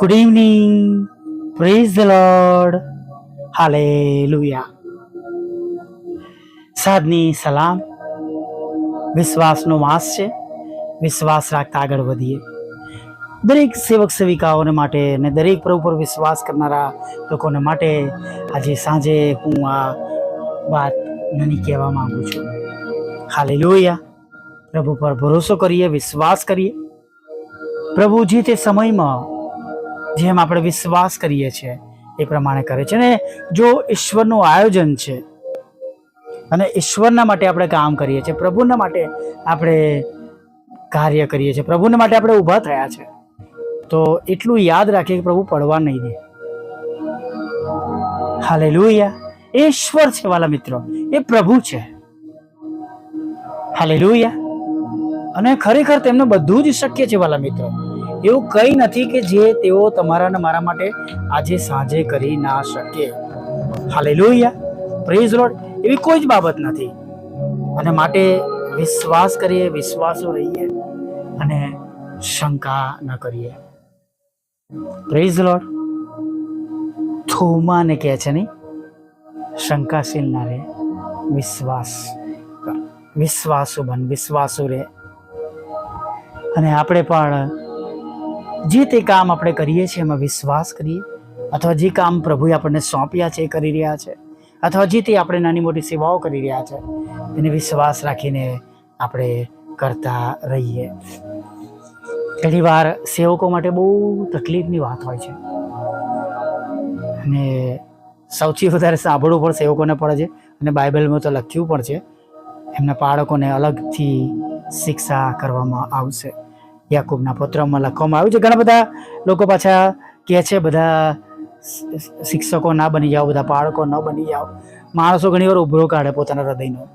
Good evening praise the Lord hallelujah સાધની સલામ. વિશ્વાસનો માસ છે. વિશ્વાસ રાખતા આગળ વધીએ. દરેક સેવક સેવિકાઓને માટે અને દરેક પ્રભુ પર વિશ્વાસ કરનારા લોકોને માટે આજે સાંજે હું આ વાત નાની કહેવા માંગુ છું. હાલે લોહિયા પ્રભુ પર ભરોસો કરીએ, વિશ્વાસ કરીએ. પ્રભુ જે તે સમયમાં જેમ આપણે વિશ્વાસ કરીએ છીએ એ પ્રમાણે કરે છે. ને જો ઈશ્વરનું આયોજન છે, અને ઈશ્વરના માટે આપણે કામ કરીએ છીએ, પ્રભુના માટે આપણે કાર્ય કરીએ છીએ, પ્રભુના માટે આપણે ઊભા થયા છે, તો એટલું યાદ રાખીએ કે પ્રભુ પડવા નહીં દે. હાલે એ ઈશ્વર છે વાલા મિત્રો. એ પ્રભુ છે. હાલે અને ખરેખર તેમને બધું જ શક્ય છે વાલા મિત્રો. એવું કંઈ નથી કે જે તેઓ તમારા અને મારા માટે આજે સાંજે કરી ના શકે. હાલે પ્રેઝ લોર્ડ એવી કોઈ જ બાબત નથી. અને માટે વિશ્વાસ કરીએ, વિશ્વાસો રહીએ અને શંકા ન કરીએ. પ્રેઝ લોર્ડ થોમાને કહે છે નહીં શંકાશીલ ના રહે. વિશ્વાસ. વિશ્વાસુ બન, વિશ્વાસુ રહે. અને આપણે પણ જે તે કામ આપણે કરીએ છીએ એમાં વિશ્વાસ કરીએ, અથવા જે કામ પ્રભુએ આપણને સોંપ્યા છે એ કરી રહ્યા છે, અથવા જે તે આપણે નાની મોટી સેવાઓ કરી રહ્યા છે, એને વિશ્વાસ રાખીને આપણે કરતા રહીએ. ઘણી વાર સેવકો માટે બહુ તકલીફની વાત હોય છે. અને સૌથી વધારે સાંભળવું પણ સેવકોને પડે છે, અને બાઇબલમાં તો લખ્યું પણ છે, એમના બાળકોને અલગથી શિક્ષા કરવામાં આવશે. યાકૂબના પત્રમાં લખવામાં આવ્યું છે. ઘણા બધા લોકો પાછા કહે છે, બધા શિક્ષકો ના બની જાઓ, બધા બાળકો ન બની જાઓ. માણસો ઘણીવાર ઉભરો કાઢે પોતાના હૃદયનો.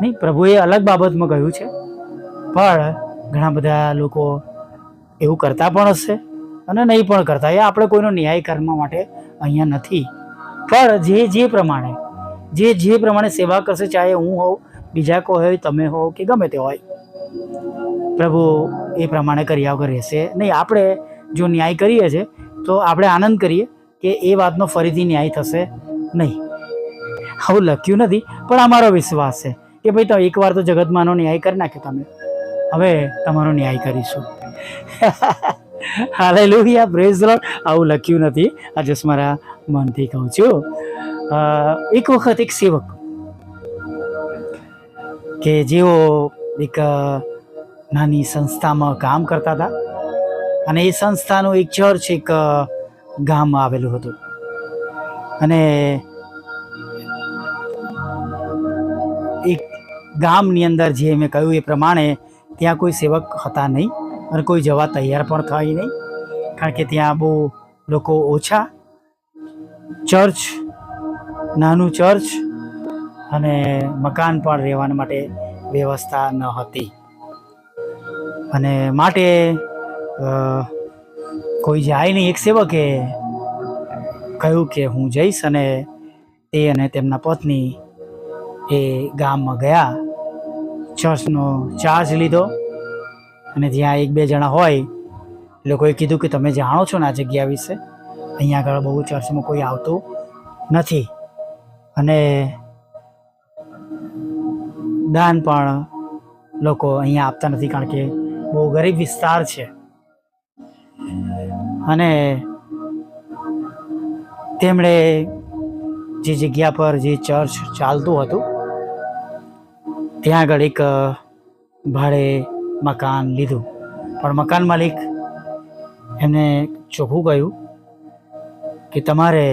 નહીં, પ્રભુએ અલગ બાબતમાં કહ્યું છે, પણ ઘણા બધા લોકો એવું કરતા પણ હશે અને નહીં પણ કરતા. એ આપણે કોઈનો ન્યાય કરવા માટે અહીંયા નથી. પણ જે જે પ્રમાણે, જે જે પ્રમાણે સેવા કરશે, ચાહે હું હોઉં, બીજા કોઈ હોય, તમે હોવ કે ગમે તે હોય પ્રભુ એ પ્રમાણે કર્યા વગર રહેશે. નહીં, આપણે જો ન્યાય કરીએ છીએ તો આપણે આનંદ કરીએ કે એ વાતનો ફરીથી ન્યાય થશે નહીં. આવું લખ્યું નથી, પણ અમારો વિશ્વાસ છે કે ભાઈ તો એકવાર તો જગતમાંનો ન્યાય કરી નાખ્યો તમે. હવે તમારો ન્યાય કરીશું. હાલે લુહિયા પ્રેઝ લોર્ડ આવું લખ્યું નથી. આ મારા મનથી કહું છું. એક વખત એક સેવક કે જેઓ એક નાની સંસ્થામાં કામ કરતા હતા. અને એ સંસ્થાનું એક ચર્ચ એક ગામમાં આવેલું હતું. અને એક ગામની અંદર જે મેં કહ્યું એ પ્રમાણે ત્યાં કોઈ સેવક હતા નહીં અને કોઈ જવા તૈયાર પણ થાય નહીં. કારણ કે ત્યાં બહુ લોકો ઓછા. ચર્ચ, નાનું ચર્ચ અને મકાન પણ રહેવાના માટે વ્યવસ્થા ન હતી. અને માટે કોઈ જાય નહીં એક સેવકે કહ્યું કે હું જઈશ અને તે અને તેમના પત્ની એ ગામમાં ગયા, ચર્ચનો ચાર્જ લીધો અને જ્યાં એક બે જણા હોય, લોકોએ કીધું કે તમે જાણો છો ને આ જગ્યા વિશે? અહીંયા આગળ બહુ ચર્ચમાં કોઈ આવતું નથી. અને દાન પણ લોકો અહીંયા આપતા નથી કારણ કે બહુ ગરીબ વિસ્તાર છે. અને તેમણે જે જગ્યા પર જે ચર્ચ ચાલતું હતું, ત્યાં આગળ એક ભાડે મકાન લીધું. પણ મકાન માલિક એમને ચોખ્ખું કહ્યું કે તમારે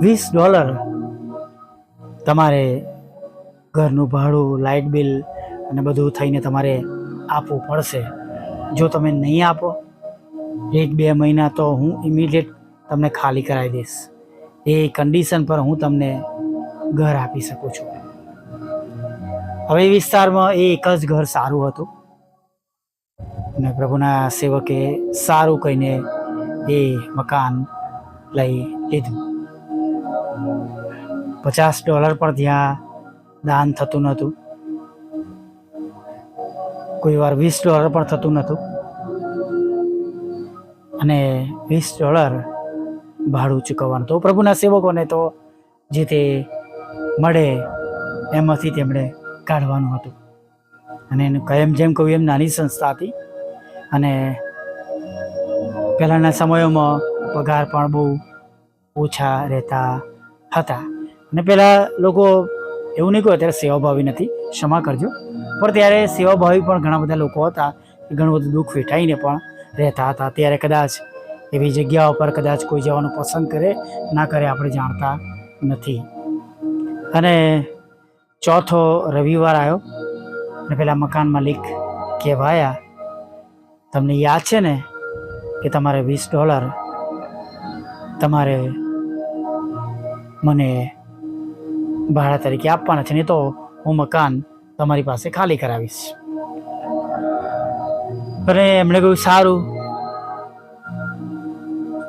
વીસ ડોલર તમારે ઘરનું ભાડું, લાઇટ બિલ અને બધું થઈને તમારે આપવું પડશે. જો તમે નહીં આપો, એક બે મહિના તો હું ઇમિડિયેટ તમને ખાલી કરાવી દઈશ. એ કન્ડિશન પર હું તમને ઘર આપી શકું છું. હવે વિસ્તારમાં એ એક જ ઘર સારું હતું. અને પ્રભુના સેવકે સારું કહીને એ મકાન લઈ લીધું. પચાસ ડોલર પણ ત્યાં દાન થતું નહોતું. કોઈ વાર વીસ ડોલર પણ થતું નહોતું. અને વીસ ડોલર ભાડું ચૂકવવાનું. તો પ્રભુના સેવકોને તો જે તે મળે એમાંથી તેમણે કાઢવાનું હતું. અને એનું કયમ જેમ કહ્યું એમ નાની સંસ્થા હતી. અને પહેલાંના સમયોમાં પગાર પણ બહુ ઓછા રહેતા હતા. અને પહેલાં લોકો એવું નહીં કહ્યું અત્યારે સેવાભાવી નથી, ક્ષમા કરજો. પણ ત્યારે સેવાભાવી પણ ઘણા બધા લોકો હતા ઘણું બધું દુઃખ વેઠાઈને પણ રહેતા હતા. ત્યારે કદાચ એવી જગ્યાઓ પર કદાચ કોઈ જવાનું પસંદ કરે, ના કરે, આપણે જાણતા નથી. અને ચોથો રવિવાર આવ્યો, અને પેલા મકાન માલિક કહેવાયા, તમને યાદ છે ને કે તમારે વીસ ડોલર તમારે મને ભાડા તરીકે આપવાના છે નહીં તો હું મકાન તમારી પાસે ખાલી કરાવીશ. અને એમણે કહ્યું, સારું.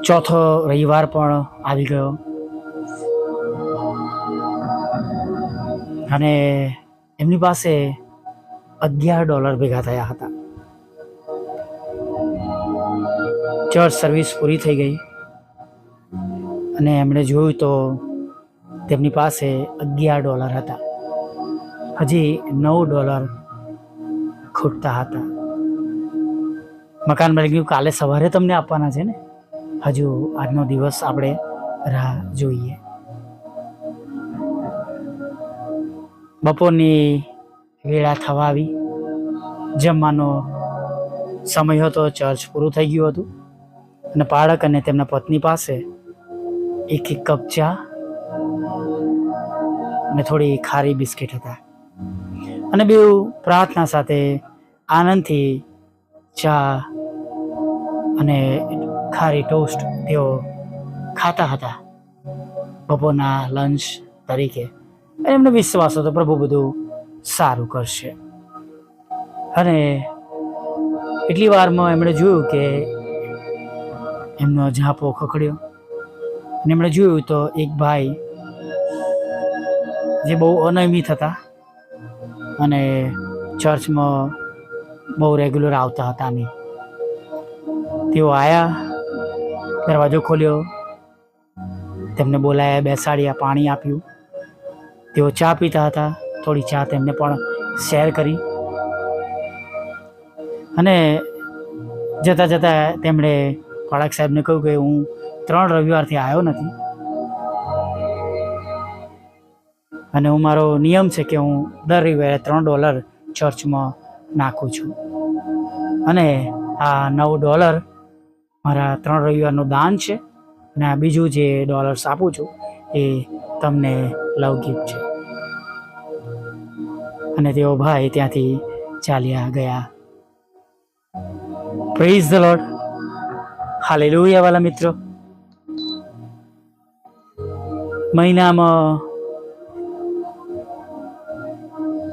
ચોથો રવિવાર પણ આવી ગયો. અને એમની પાસે અગિયાર ડોલર ભેગા થયા હતા. ચર્ચ સર્વિસ પૂરી થઈ ગઈ. અને એમણે જોયું તો તેમની પાસે અગિયાર ડોલર હતા. હજી નવ ડોલર ખૂટતા હતા. મકાન માલિક કાલે સવારે તમને આપવાના છે ને? હજુ આજનો દિવસ આપણે રાહ જોઈએ. બપોરની વેળા થવા આવી. જમવાનો સમય હતો, ચર્ચ પૂરું થઈ ગયું હતું. અને બાળક અને તેમના પત્ની પાસે એક એક કપ ચા અને થોડી ખારી બિસ્કિટ હતા. અને બેઉ પ્રાર્થના સાથે આનંદથી ચા અને ખારી ટોસ્ટ તેઓ ખાતા હતા. બપોરના લંચ તરીકે. એમને વિશ્વાસ હતો, પ્રભુ, બધું સારું કરશે. અને એટલી વારમાં એમણે જોયું કે એમનો ઝાંપો ખખડ્યો. અને એમણે જોયું તો એક ભાઈ જે બહુ અનિયમિત હતા અને ચર્ચમાં બહુ રેગ્યુલર આવતા હતા નહીં તેઓ આવ્યા દરવાજો ખોલ્યો, તેમને બોલાયા, બેસાડ્યા, પાણી આપ્યું. તેઓ ચા પીતા હતા, થોડી ચા તેમને પણ શેર કરી. અને જતાં જતાં તેમણે પાળક સાહેબને કહ્યું કે હું ત્રણ રવિવારથી આવ્યો નથી. અને હું મારો નિયમ છે કે હું દર રવિવારે ત્રણ ડોલર ચર્ચમાં નાખું છું. અને આ નવ ડોલર મારા ત્રણ રવિવારનું દાન છે અને આ બીજું જે ડોલર્સ આપું છું એ તમને લવ ગિફ્ટ છે. અને તેઓ ભાઈ ત્યાંથી ચાલ્યા ગયા. પ્રેઝ ધ લોર્ડ હાલેલુયા વાલા મિત્રો. મહિનામાં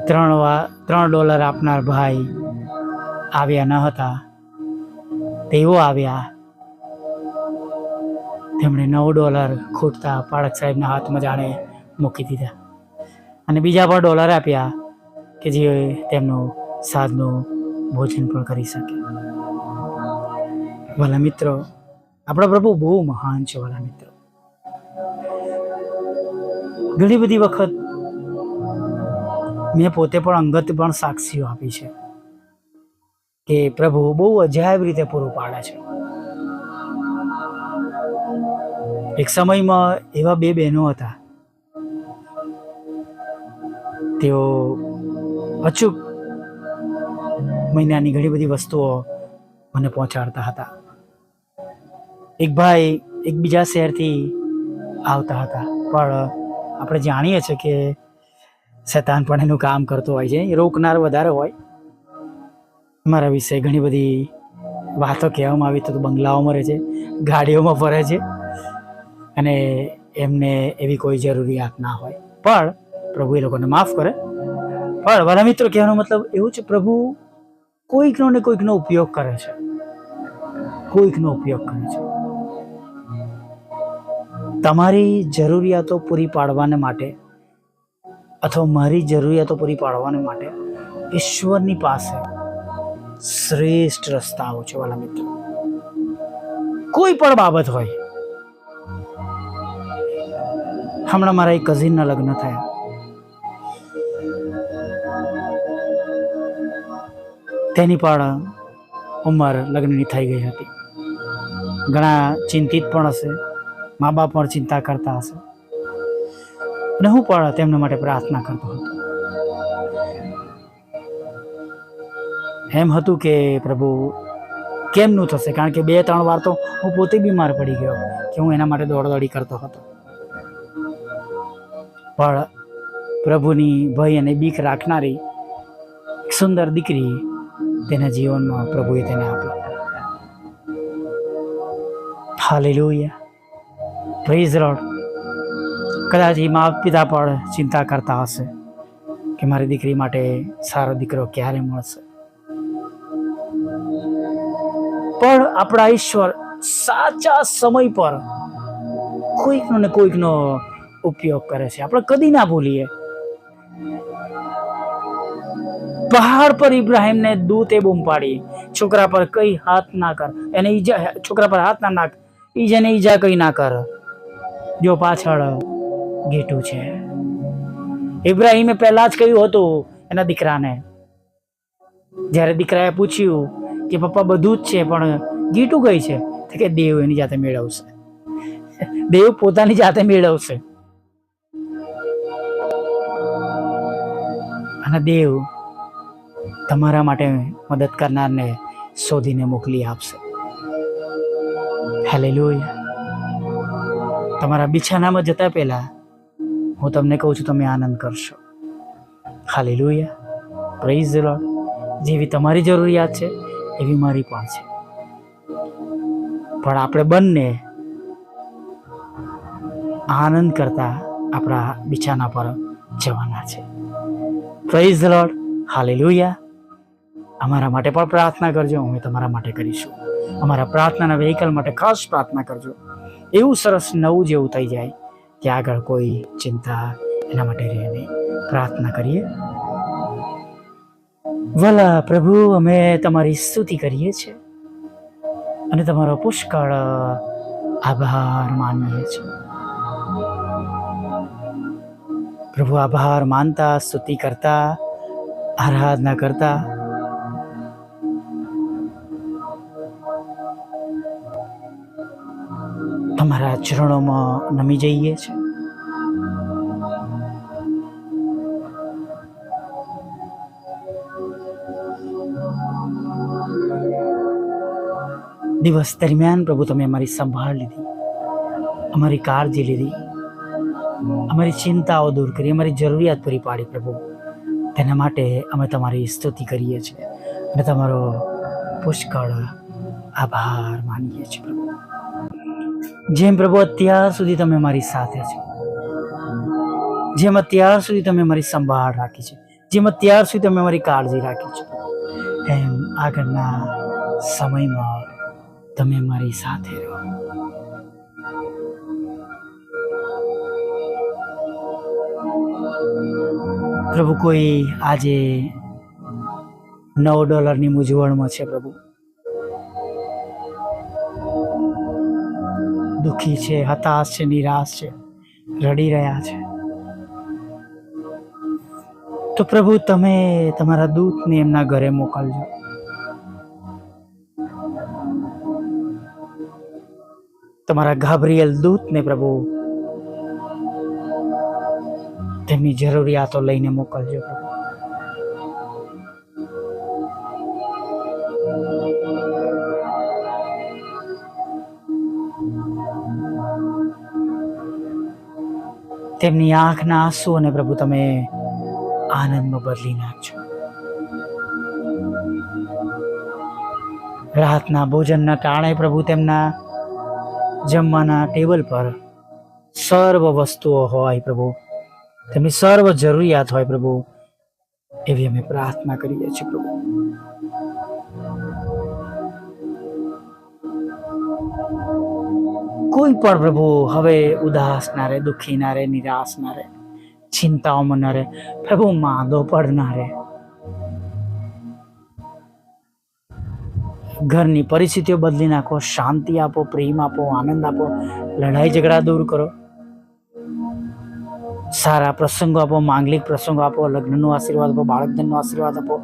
ત્રણ વા ત્રણ ડોલર આપનાર ભાઈ આવ્યા ન હતા. તેઓ આવ્યા. તેમણે નવ ડોલર ખૂટતા પાળક સાહેબના હાથમાં જાણે મૂકી દીધા. અને બીજા પણ ડોલર આપ્યા કે જે તેમનું સાધનું ભોજન પણ કરી શકે. વાલા મિત્રો, આપણા પ્રભુ બહુ મહાન છે, વાલા મિત્રો. ઘણી બધી વખત મેં પોતે પણ અંગત પણ સાક્ષીઓ આપી છે કે પ્રભુ બહુ અજાયબ રીતે પૂરું પાડે છે. એક સમયમાં એવા બે બહેનો હતા. તેઓ અચૂક મહિનાની ઘણી બધી વસ્તુઓ મને પહોંચાડતા હતા. એક ભાઈ એકબીજા શહેરથી આવતા હતા. પણ આપણે જાણીએ છીએ કે શેતાન પણ એનું કામ કરતો હોય છે. રોકનાર વધારે હોય. મારા વિશે ઘણી બધી વાતો કહેવામાં આવી તો બંગલાઓમાં રહે છે, ગાડીઓમાં ફરે છે અને એમને એવી કોઈ જરૂરિયાત ના હોય. પણ પ્રભુ એ લોકોને માફ કરે. પણ મારા મિત્રો, કહેવાનો મતલબ એવું છે, પ્રભુ કોઈકનો ને કોઈકનો ઉપયોગ કરે છે. કોઈકનો ઉપયોગ કરે છે. તમારી જરૂરિયાતો પૂરી પાડવાને માટે અથવા મારી જરૂરિયાતો પૂરી પાડવાને માટે ઈશ્વરની પાસે શ્રેષ્ઠ રસ્તાઓ છે, વાલા મિત્રો. કોઈ પણ બાબત હોય, હમણાં મારા એક કઝિનના લગ્ન થયા. તેની પણ ઉંમર લગ્નની થઈ ગઈ હતી. ઘણા ચિંતિત પણ હશે, મા બાપ પણ ચિંતા કરતા હશે. અને હું પણ તેમના માટે પ્રાર્થના કરતો હતો. એમ હતું કે, પ્રભુ, કેમનું થશે? કારણ કે બે, ત્રણ વાર તો હું પોતે બીમાર પડી ગયો કે હું એના માટે દોડદોડી કરતો હતો. પણ પ્રભુની ભય અને બીક રાખનારી સુંદર દીકરી તેના જીવનમાં પ્રભુએ તેને આપી. હાલેલુયા. પ્રેઝ રોડ કદાચ એ મા પિતા પણ ચિંતા કરતા હશે કે મારી દીકરી માટે સારો દીકરો ક્યારે મળશે. પણ આપણા ઈશ્વર સાચા સમય પર કોઈકનો ને કોઈકનો ઉપયોગ કરે છે. આપણે કદી ના ભૂલીએ. પહાડ પર ઇબ્રાહીમને દૂતે બૂમ પાડી. છોકરા પર કઈ હાથ ના કર. એને ઈજા, છોકરા પર હાથ ના નાખ. ઈજાને ઈજા કઈ ના કર. જો પાછળ ગેટું છે. ઇબ્રાહિમે પહેલા જ કહ્યું હતું એના દીકરાને. જ્યારે દીકરાએ પૂછ્યું કે પપ્પા બધું જ છે, પણ ગીટું ગઈ છે? તો કે દેવ એની જાતે મેળવશે. દેવ પોતાની જાતે મેળવશે. અને દેવ તમારા માટે મદદ કરનારને શોધીને મોકલી આપશે. હેલે તમારા બિછાનામાં જતા પહેલા હું તમને કહું છું, તમે આનંદ કરશો. ખાલી લોહિયા પ્રેઝ લોર્ડ જેવી તમારી જરૂરિયાત છે, એવી મારી પણ છે. પણ આપણે બંને આનંદ કરતા આપણા બિછાના પર જવાના છે. પ્રેઝ લોર્ડ લોહિયા અમારા માટે પણ પ્રાર્થના કરજો, અમે તમારા માટે કરીશું. અમારા પ્રાર્થનાના વેહિકલ માટે ખાસ પ્રાર્થના કરજો. એવું સરસ નવું જેવું થઈ જાય. કે આગળ કોઈ ચિંતા એના માટે રહે નહીં. પ્રાર્થના કરીએ. વલા પ્રભુ, અમે તમારી સ્તુતિ કરીએ છીએ અને તમારો પુષ્કળ આભાર માનીએ છીએ. પ્રભુ, આભાર માનતા, સ્તુતિ કરતા, આરાધના કરતા તમારા ચરણોમાં નમી જઈએ છીએ દિવસ દરમિયાન પ્રભુ તમે અમારી સંભાળ લીધી, અમારી કાળજી લીધી, અમારી ચિંતાઓ દૂર કરી, અમારી જરૂરિયાત પૂરી પાડી પ્રભુ. તેના માટે અમે તમારી સ્તુતિ કરીએ છીએ અને તમારો પુષ્કળ આભાર માનીએ છીએ પ્રભુ. જેમ પ્રભુ, અત્યાર સુધી તમે મારી સાથે છો. જેમ અત્યાર સુધી તમે મારી સંભાળ રાખી છે. જેમ અત્યાર સુધી તમે મારી કાળજી રાખી છો. એમ આગળના સમયમાં તમે મારી સાથે રહો. પ્રભુ, કોઈ આજે નવ ડોલરની મૂંઝવણમાં છે પ્રભુ? દુઃખી છે, હતાશ છે, નિરાશ છે, રડી રહ્યા છે. તો પ્રભુ, તમે તમારા દૂતને એમના ઘરે મોકલજો. તમારા ગાબ્રિયલ દૂતને પ્રભુ, તેમની જરૂરિયાતો લઈને મોકલજો પ્રભુ. તેમની આંખના આંસુઓને પ્રભુ તમે આનંદમાં બદલી નાખજો. રાતના ભોજનના ટાણે પ્રભુ તેમના જમવાના ટેબલ પર સર્વ વસ્તુઓ હોય પ્રભુ. તેમની સર્વ જરૂરિયાત હોય પ્રભુ. એવી અમે પ્રાર્થના કરીએ છીએ પ્રભુ. કોઈ પણ પ્રભુ હવે ઉદાસ ના રહે, દુઃખી ના રહે, નિરાશ ના રહે, ચિંતાઓમાં ના રહે, પ્રભુ માંદો ના રહે. ઘરની પરિસ્થિતિઓ બદલી નાખો, શાંતિ આપો, પ્રેમ આપો, આનંદ આપો, લડાઈ ઝઘડા દૂર કરો. સારા પ્રસંગો આપો, માંગલિક પ્રસંગો આપો, લગ્નનો આશીર્વાદ આપો, બાળકધનનો આશીર્વાદ આપો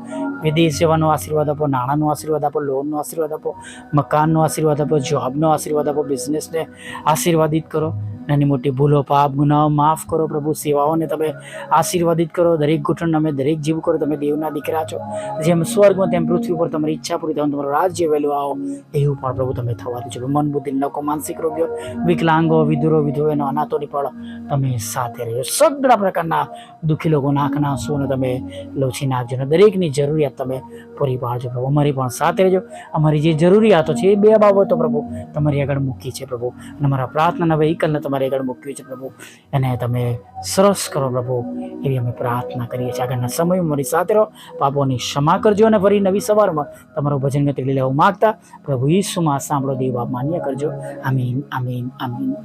વિદેશ સેવાનો આશીર્વાદ આપો, નાણાંનો આશીર્વાદ આપો લોનનો આશીર્વાદ આપો, મકાનનો આશીર્વાદ આપો જોબનો આશીર્વાદ આપો બિઝનેસને આશીર્વાદિત કરો. નાની મોટી ભૂલો, પાપ, ગુનાઓ, માફ કરો પ્રભુ, સેવાઓને તમે આશીર્વાદિત કરો, દરેક ઘૂંટણ અમે દરેક જીવ કરો, તમે દેવના દીકરા છો. જેમ સ્વર્ગમાં તેમ પૃથ્વી પર તમારી ઈચ્છા પૂરી થવાનું તમારું રાજ્ય વહેલું આવો. એવું પણ પ્રભુ તમે થવા દેજો મન, બુદ્ધિ લોકો માનસિક રોગીઓ, વિકલાંગો, વિધુરો વિધુઓનો અનાથોની પણ તમે સાથે રહેજો. સગડા પ્રકારના દુઃખી લોકો નાખના આંસુઓને તમે લોચી નાખજો. અને દરેકની જરૂરિયાત તમે પૂરી પાડજો પ્રભુ. અમારી પણ સાથે રહેજો. અમારી જે જરૂરિયાતો છે એ બે બાબતો પ્રભુ તમારી આગળ મૂકી છે પ્રભુ. અને અમારા પ્રાર્થનાના વ્હીકલને તમારી આગળ મૂક્યું છે પ્રભુ. એને તમે સરસ કરો પ્રભુ, એવી અમે પ્રાર્થના કરીએ છીએ. આગળના સમયમાં મારી સાથે રહો, પાપોની ક્ષમા કરજો અને ફરી નવી સવારમાં તમારું ભજન ગતિ લેવું માગતા પ્રભુ ઈસુમાં સાંભળો, દેવા માન્ય કરજો. આમીન આમીન આમીન.